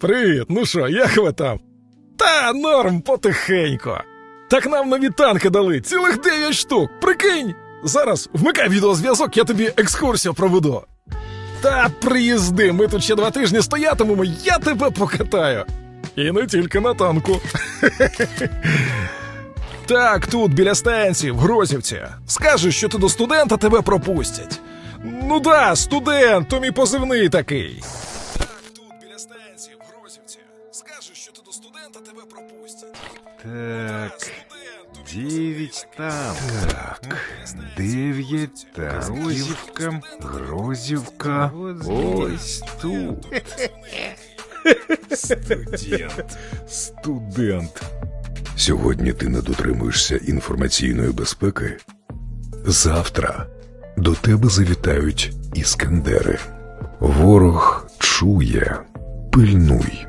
Привіт, ну що, як ви там? Та норм потихенько. Так нам нові танки дали, цілих 9 штук. Прикинь! Зараз вмикай відеозв'язок, я тобі екскурсію проведу. Та приїзди, ми тут ще два тижні стоятимемо, я тебе покатаю. І не тільки на танку. Так, тут, біля станції, в Грозівці. Скажеш, що ти до студента тебе пропустять. Ну да, студент, то мій позивний такий. Грозівці. Скажеш, що ти до студента тебе пропустять. Так, дев'ять там. Так, дев'ять так. Грозівка, Грозівка. Ось тут. Студент. Студент. Сьогодні ти не дотримуєшся інформаційної безпеки. Завтра до тебе завітають іскандери. Ворог чує, пильнуй.